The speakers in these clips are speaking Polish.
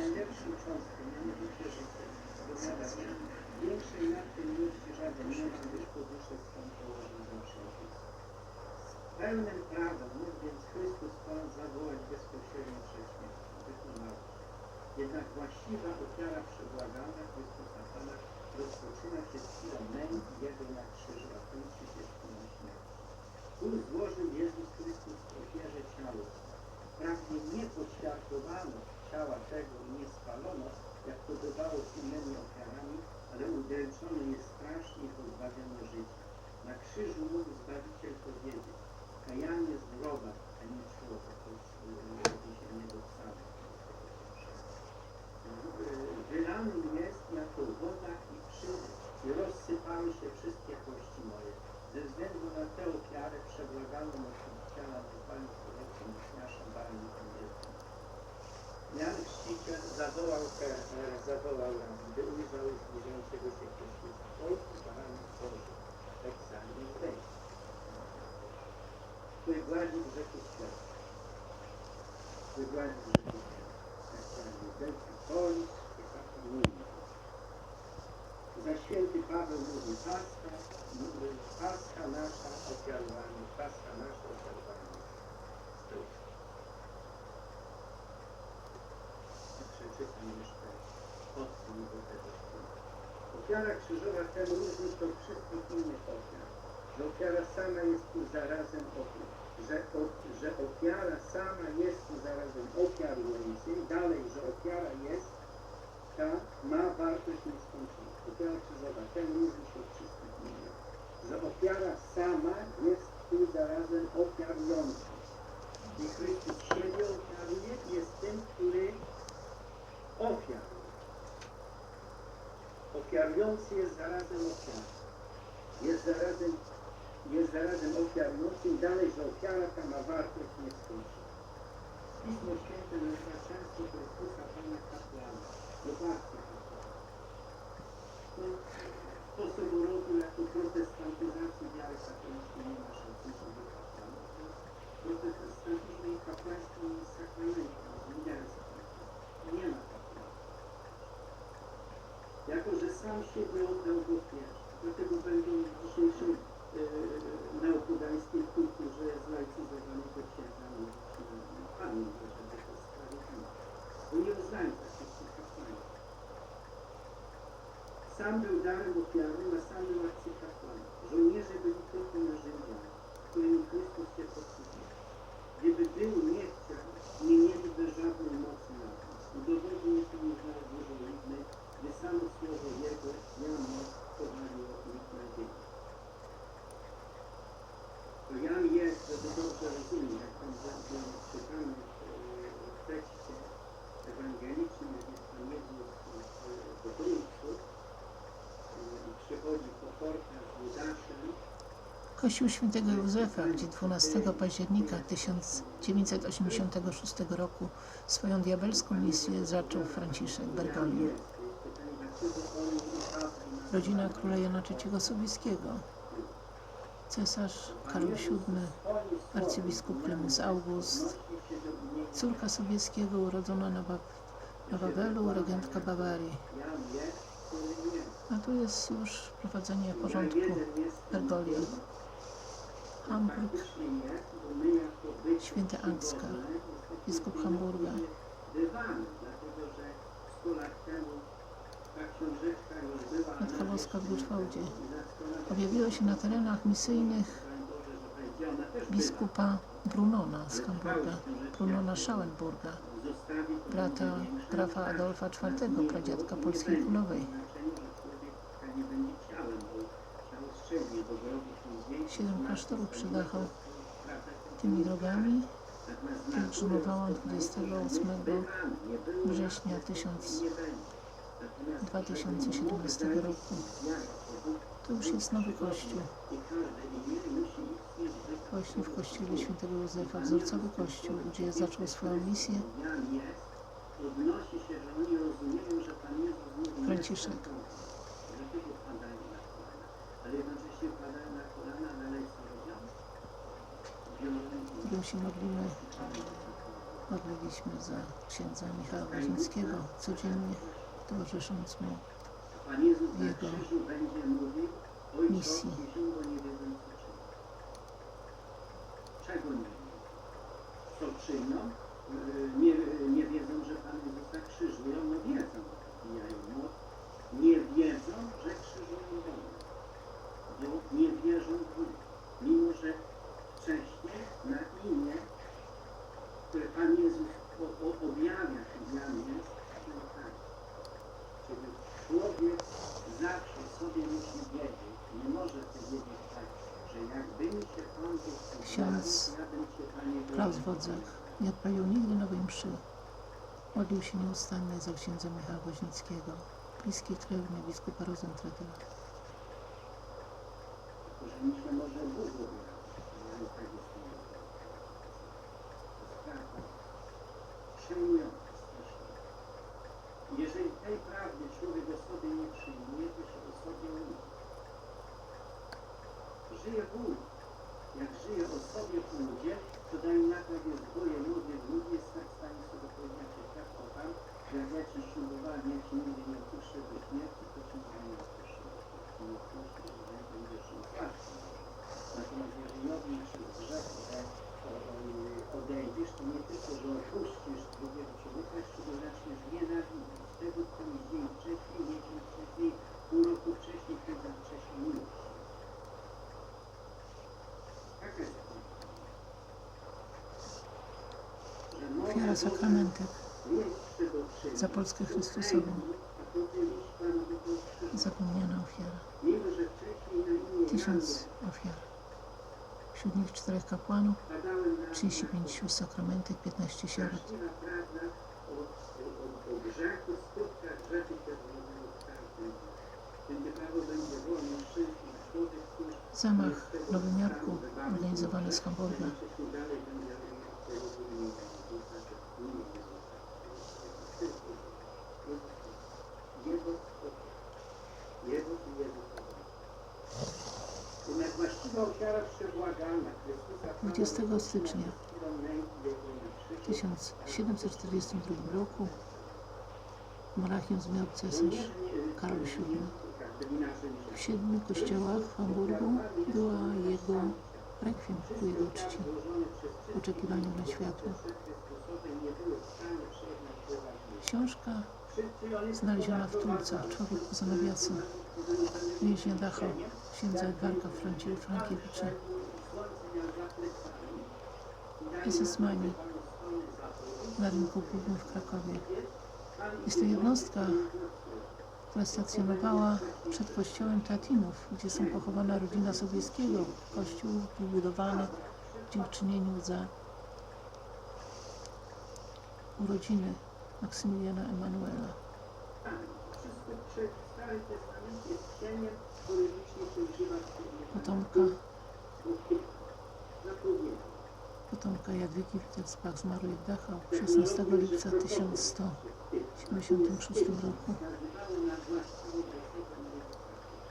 najlepszą cząstkę, mianowicie życie, się, większej nad tym miłości żaden nie ma, gdyż po duszę swą położył za wszelkich. Z pełnym prawem mógł więc Chrystus Pan zawołać bezpośrednio przed śmiercią, wykonał. Jednak właściwa ofiara przebłagana Chrystusa Pana rozpoczyna się z chwilą męki Jego na krzyżu, a kończy się chwilą śmierci. Ból złożył Jezus Chrystus w ofierze ciało. Wprawdzie nie poświatowano ciała tego i nie spalono, jak to bywało z innymi ofiarami, ale udręczony jest strasznie i pozbawiono życia. Na krzyżu mógł Zbawiciel powiedzieć, kajanie z groba, a nie człowiek, to jest do wcale. Wylany jest jako woda i przybyt i rozsypały się wszystkie kości moje. Ze względu na tę ofiarę przebłaganą ofiara nazwali prorokiem Śmiasza Barni Angielskim. Jan Chrzciciel zawołał, e, zawołał gdy ujrzał zbliżającego się Chrystusa. Ojcu Baranek Boży, egzamin weź, który gładzi grzechy świata. Który gładzi grzechy świata. Egzamin weź, polis, mówi. Za święty Paweł mówi Pascha, mówi Pascha nasza ofiarowanie, Pascha nasza ofiarowanie. Jeszcze podstęp do tego. Ofiara krzyżowa ten różni od wszystkich innych ofiar, że ofiara sama jest tu zarazem ofiar, że, o, że ofiara sama jest tu zarazem ofiarującym, dalej, że ofiara jest ta ma wartość nieskończoną. Ofiara krzyżowa, ten różni się od wszystkich innych. Że ofiara sama jest tu zarazem ofiarującą. I Chrystus siebie ofiaruje i jest tym, który ofiaruje. Ofiarujący jest zarazem ofiarą. Jest zarazem, jest zarazem ofiarującym. Dalej, że ofiara ta ma wartość nieskończoną. Pismo Święte nazywa często Chrystusa Pana kapłana. Zobaczcie to. To soborowi jako protestantyzacji wiary katolickiej nie ma szacunku do kapłanów. Protestantyzm i kapłaństwo jest sakramentem, wiary sakramentem. Nie ma kapłanów. Jako, że sam siebie oddał do pierwszy. Dlatego będą w dzisiejszym yy, neopodańskiej kulturze zlaicyzowanego księdza mówić Panu, żeby to sprawiedliwe. Bo nie uznają takich kapłanów. Sam był darem ofiarnym, a sam był arcykapłanem. Żołnierze byli tylko narzędziami, którymi Chrystus się posługiwał. Gdyby był nie chciał, nie mieliby żadnej mocy nad nas. Udowodni mi to nie znaleźć dużo liczby, gdy samo słowo Jego miał moc powaliło ich nadzieję. To Jan jest, żeby dobrze rozumieć, jak tam będzie czytamy w, w tekście ewangelicznym, jak jest Pan Jezus do Królcu i przychodzi po portach z Judaszem, Kościół świętego Józefa, gdzie 12 października 1986 roku swoją diabelską misję zaczął Franciszek Bergoglio. Rodzina króla Jana III Sobieskiego, cesarz Karol VII, arcybiskup Klemus August, córka Sobieskiego urodzona na, na Wawelu, regentka Bawarii. A tu jest już prowadzenie porządku Bergoglio. Hamburg, Święty Ansgar, biskup Hamburga. Dywany, dlatego że 100 lat temu ta książeczka już była Matka Boska w zaskoczona Objawiła się na terenach misyjnych biskupa Brunona z Hamburga, Brunona Schauenburga, brata grafa Adolfa IV, pradziadka polskiej królowej. znaczenie, że człowiek nie będzie ciałem, bo ciało strzegnie, bo groby są zwiększone. Siedem klasztorów przy Dachau tymi drogami pielgrzymowałam 28 września 1000 2017 roku. To już jest nowy kościół. Właśnie w kościele świętego Józefa, wzorcowy kościół, gdzie zaczął swoją misję Jan jest, odnosi się, że oni rozumieją, że Pan Jezus mówi Franciszek. Dlatego padają na kolana. Ale jednocześnie padają na kolana, ale co robią? Biorą którym się modlimy modliliśmy za księdza Michała Woźnickiego, codziennie towarzysząc mu Jezus Jego misji. Czego nie? Co czynią? Nie, nie wiedzą, że Pan Jezusa krzyżują, no wiedzą, młot. Nie wiedzą, że krzyżują Boga. Bo nie wierzą w Bóg. Mimo, że wcześniej na imię, które Pan Jezus objawia imiami jest, no tak. Czyli człowiek zawsze sobie musi wiedzieć, nie może powiedzieć tak, że jakby mi się Pan Ksiądz objawił, ja bym się Panie Klaus Boże Wodzak nie odprawił nigdy nowej mszy. Modlił się nieustannie za księdza Michała Woźnickiego, bliski krewny biskupa. Tylko, że się może Bóg objawić, ja nie tego sobie To jest prawda przejmująca strasznie. Jeżeli tej prawdy człowiek o sobie nie przyjmuje, to się o sobie łudzi. Żyje łudzi. Jak żyje o sobie w ludzie, to daje na to, jak jest w ludzie jest tak stanie sobie powiedzieć, że tak kocham, że jak ja ci ślubowałem, ja ci nigdy nie opuszczę do śmierci, to ci nigdy nie opuszczę. Jak nie opuszczę, że będziesz płaszczem. Natomiast jeżeli odniesz się z grzechu, że e, odejdziesz, to nie tylko, że opuścisz drugiego człowieka, jeszcze go zaczniesz nienawidzić. Tego, kto mi dzień wcześniej, miesiąc wcześniej, pół roku wcześniej, tydzień wcześniej miłość. Taka jest czego przyjąć, za Polskę Chrystusową. Zapomniana ofiara. Tysiąc ofiar. Wśród nich czterech kapłanów, 35 sióstr sakramentek, 15 sierot. Zamach w Nowym Jorku, organizowany z Hamburga. Wcześniej dalej będzie robił tego imienia Jezusa, że w imię Jezusa. Tylko Jego spokój. Jego i Jego spokój. Jednak właściwa ofiara przebłagana Chrystusa 20 stycznia chwilą męki Jego na krzyżu, W 1742 roku Monachium zmiał cesarz Karol VII. W siedmiu kościołach w Hamburgu była jego rekwiem ku jego czci oczekiwaniu na światło. Książka znaleziona w Tulcach, Człowiek poza nawiasem, więźnia Dachau, księdza Franci- Frankiewicza. Pisesmani na rynku głównym w Krakowie. Jest to jednostka, która stacjonowała przed kościołem Tatinów, gdzie są pochowana rodzina Sobieskiego. Kościół wybudowany w dziękczynieniu za urodziny Maksymiliana Emanuela. Potomka. Potomka Jadwigi Wittelsbach zmarłej w Dachau 16 lipca 1176 roku.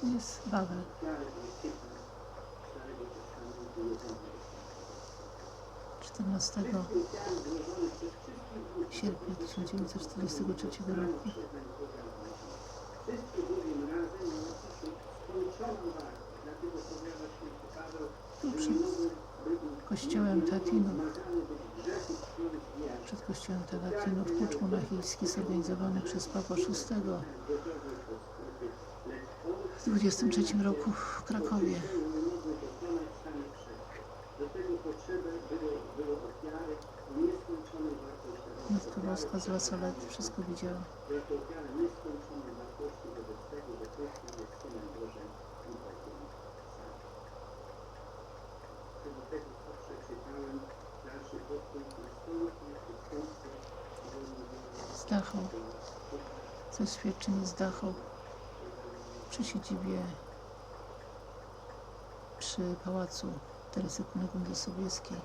To jest Wawel. Wiarę ojczyzny Starego Testamentu Jehowy. 14 Wszystkie ofiary złożone przez wszystkich ludzi sierpnia 1943 roku. Tu przed kościołem Tatinów, przed kościołem Tatinów, pucz monachijski zorganizowany przez Pawła VI w 23 roku w Krakowie. Matka Boska z Lasalet wszystko widziała. Co do tego, co przeczytałem, dalszy podpunkt następny, ustępstwo, Z jest świadczenie z przy siedzibie przy pałacu Teresy Kunegundy Sobieskiej,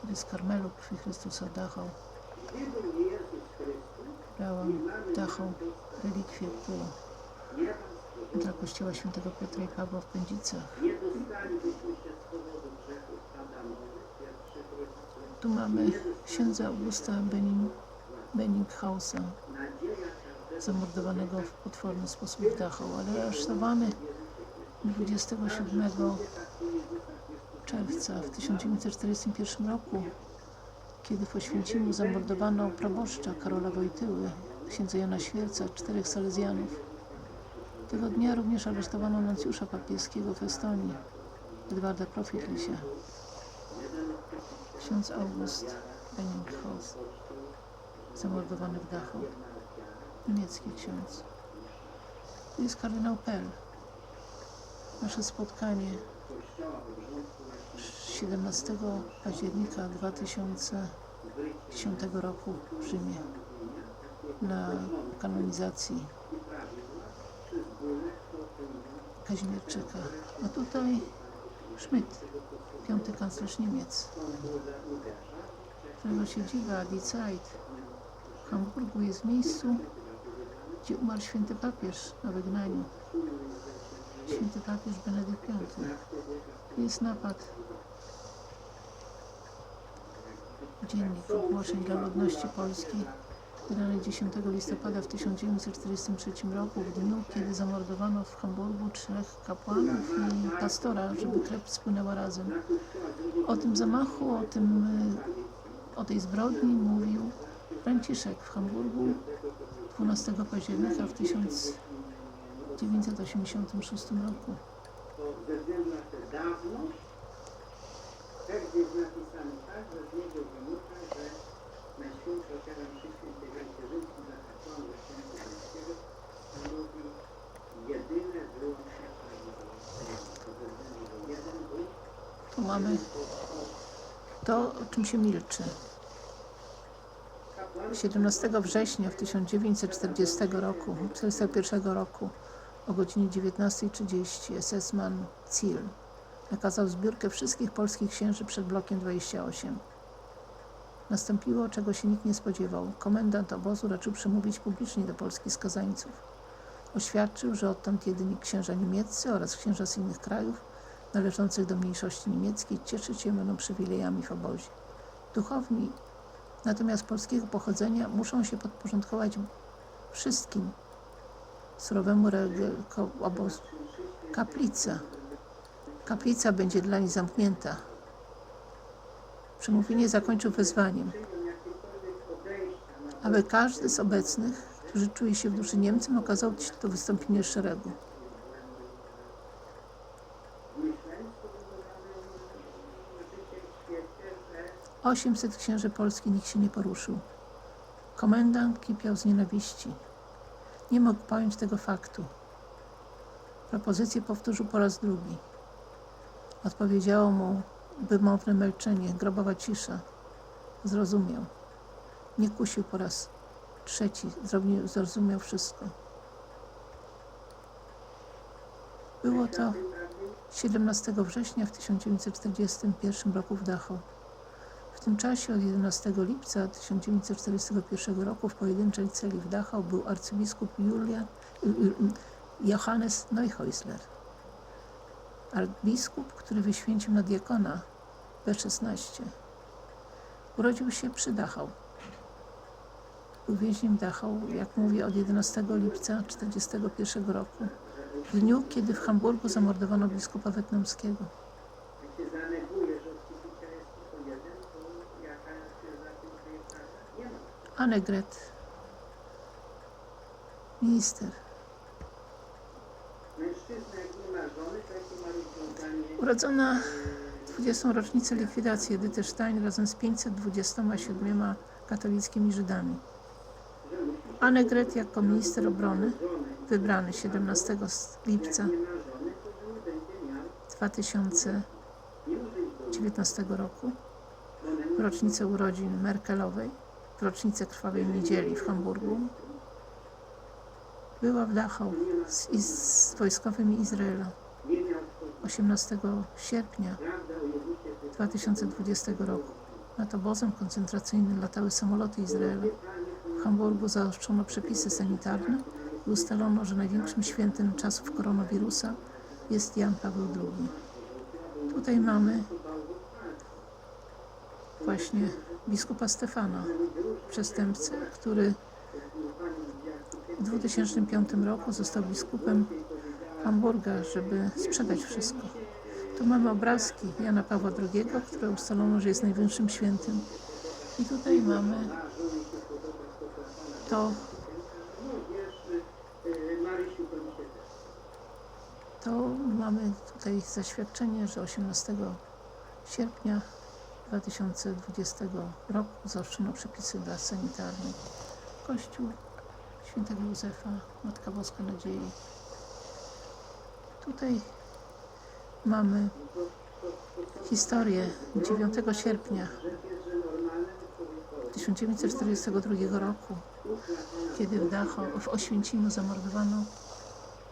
kiedy z Karmelu Krwi Chrystusa Chrystus, brałam ku nie pan dla kościoła świętego Piotra i Pawła w Pędzicach. Tu mamy księdza Augusta Benninghausa, zamordowanego w potworny sposób w Dachau, ale aresztowany 27 czerwca w 1941 roku, kiedy w Oświęcimiu zamordowano proboszcza Karola Wojtyły, księdza Jana Świerca, czterech salezjanów. Tego dnia również aresztowano nuncjusza papieskiego w Estonii, Edwarda Profitlisia. Ksiądz August Benninghaus, zamordowany w Dachau. Niemiecki ksiądz. Tu jest kardynał Pell. Nasze spotkanie 17 października 2010 roku w Rzymie na kanonizacji Kazimierczyka. A tutaj Schmidt, piąty kanclerz Niemiec, którego siedziba Die Zeit w Hamburgu jest w miejscu, gdzie umarł święty papież na wygnaniu. Święty papież Benedykt V. Jest napad. Dziennik ogłoszeń dla ludności polskiej, wydany 10 listopada w 1943 roku, w dniu, kiedy zamordowano w Hamburgu trzech kapłanów i pastora, żeby chleb spłynęła razem. O tym zamachu, o, tym, y, o tej zbrodni mówił Franciszek w Hamburgu 12 października w 1986 roku. tekst jest napisany tak, że z wynika, że Najświętszy ofiara świętej Wojcie Rzymskiej za kapłanów świętego Rzymskiego stanowi jedyne wyłącznie prawidłowe. To ze względu, że jeden Bóg Tu mamy to, o czym się milczy. kapłan 17 września w 1940 roku, 1941 roku o godzinie 19.30 SS-man Ziel nakazał zbiórkę wszystkich polskich księży przed blokiem 28. Nastąpiło, czego się nikt nie spodziewał. Komendant obozu raczył przemówić publicznie do polskich skazańców. Oświadczył, że odtąd jedyni księża niemieccy oraz księża z innych krajów należących do mniejszości niemieckiej cieszyć się będą przywilejami w obozie. Duchowni natomiast polskiego pochodzenia muszą się podporządkować wszystkim surowemu obozu. Kaplica. Kaplica będzie dla nich zamknięta. Przemówienie zakończył wezwaniem, aby każdy z obecnych, którzy czuje się w duszy Niemcem, okazał się do wystąpienia szeregu. 800 księży Polski nikt się nie poruszył. Komendant kipiał z nienawiści. Nie mógł pojąć tego faktu. Propozycję powtórzył po raz drugi. Odpowiedziało mu wymowne milczenie, grobowa cisza. Zrozumiał. Nie kusił po raz trzeci, zrozumiał, wszystko. Było to 17 września w 1941 roku w Dachau. W tym czasie od 11 lipca 1941 roku w pojedynczej celi w Dachau był arcybiskup Julian, Johannes Neuhäusler. Biskup, który wyświęcił na diakona B16. Urodził się przy Dachau. Był więźniem Dachau, jak mówię, od 11 lipca 1941 roku. W dniu, kiedy w Hamburgu zamordowano biskupa Wetnamskiego. Annegret, minister. Mężczyzna jak nie ma żony, to? Urodzona 20. rocznicę likwidacji Edyty Stein razem z 527 katolickimi Żydami. Annegret jako minister obrony, wybrany 17 lipca Nie ma żony, to że nie będzie miał, 2019 nie może iść do roku, w rocznicę urodzin Merkelowej, w rocznicę Krwawej Niedzieli w Hamburgu. Była w Dachau z, z wojskowymi Izraela. 18 sierpnia Prawda o Jezusie to 2020 roku. Nad obozem koncentracyjnym latały samoloty Izraela. W Hamburgu zaostrzono przepisy sanitarne i ustalono, że największym świętem czasów koronawirusa jest Jan Paweł II. Tutaj mamy właśnie biskupa Stefana, przestępcę, który w 2005 roku został biskupem Hamburga, żeby sprzedać wszystko. Tu mamy obrazki Jana Pawła II, które ustalono, że jest najwyższym świętym. I tutaj mamy to, to mamy tutaj zaświadczenie, że 18 sierpnia 2020 roku zaostrzono przepisy dla sanitarnych. Kościół Świętego Józefa, Matka Boska Nadziei. Tutaj mamy historię 9 sierpnia 1942 roku, kiedy w Dacho, w Oświęcimiu zamordowano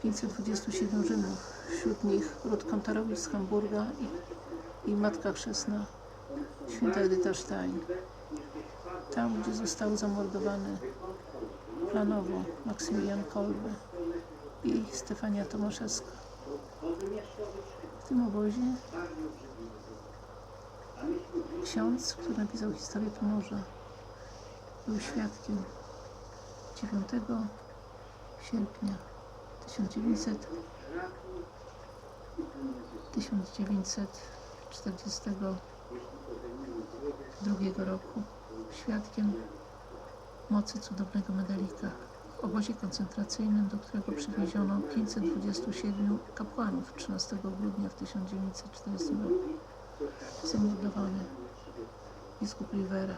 527 Żydów, wśród nich Ród Kantorowicz z Hamburga i, i Matka Chrzestna, święta Edyta Stein. Tam, gdzie został zamordowany planowo Maksymilian Kolbe i Stefania Tomaszewska. W tym obozie ksiądz, który napisał historię Pomorza, był świadkiem 9 sierpnia 1900, 1942 roku, świadkiem mocy cudownego medalika w obozie koncentracyjnym, do którego przywieziono 527 kapłanów 13 grudnia w 1940 roku. Zamordowany biskup Rivera.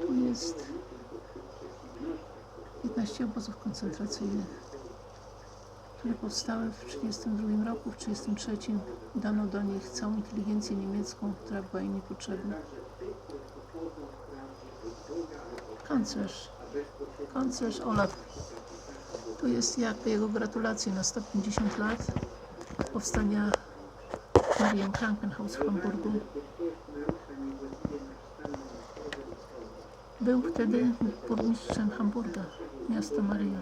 Tu jest 15 obozów koncentracyjnych, które powstały w 1932 roku, w 1933 dano do nich całą inteligencję niemiecką, która była im niepotrzebna. Kanclerz, kanclerz Olaf. Tu jest jakby jego gratulacje na 150 lat powstania Marian Krankenhaus w Hamburgu. Był wtedy burmistrzem Hamburga, miasta Maryja.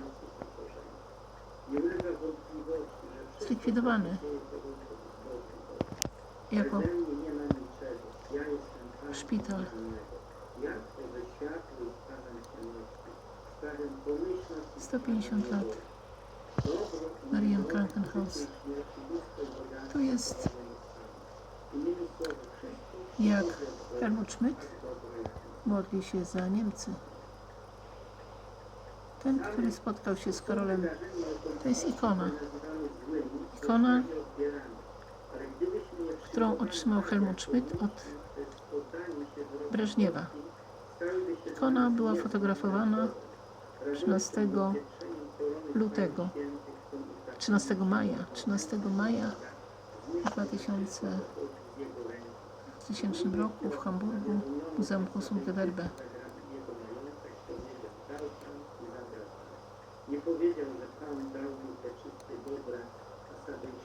Zlikwidowany jako szpital. 150 lat. Marian Krankenhaus. Tu jest jak Helmut Schmidt modli się za Niemcy. Ten, który spotkał się z Karolem, to jest ikona. Ikona, którą otrzymał Helmut Schmidt od Breżniewa. Ikona była fotografowana 13 lutego, 13 maja, 13 maja 2000 2000 roku w Hamburgu w Muzeum sobie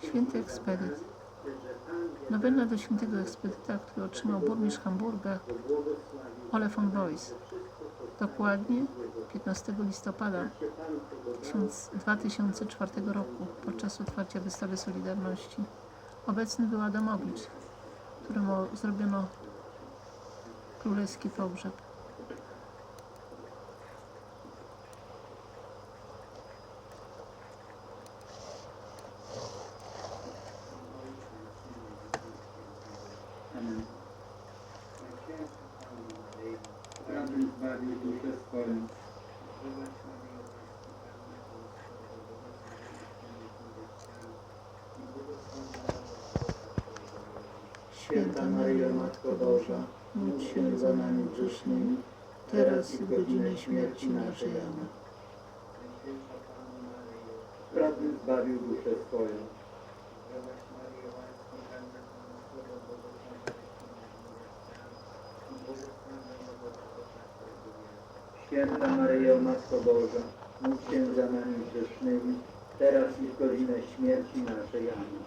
Święty ekspedyt. Nowena do świętego ekspedyta, który otrzymał burmistrz Hamburga Ole von Boys. Dokładnie 15 listopada 2004 roku podczas otwarcia wystawy Solidarności. Obecny był Adamowicz, któremu zrobiono królewski pogrzeb. Prawy zbawił duszę swoją. Święta Maryjo, Matko Boża, módl się za nami grzesznymi, teraz i w godzinę śmierci naszej. Amen. Prawy zbawił duszę swoją. Święta Maryjo, Matko Boża, módl się za nami grzesznymi, teraz i w godzinę śmierci naszej. Amen.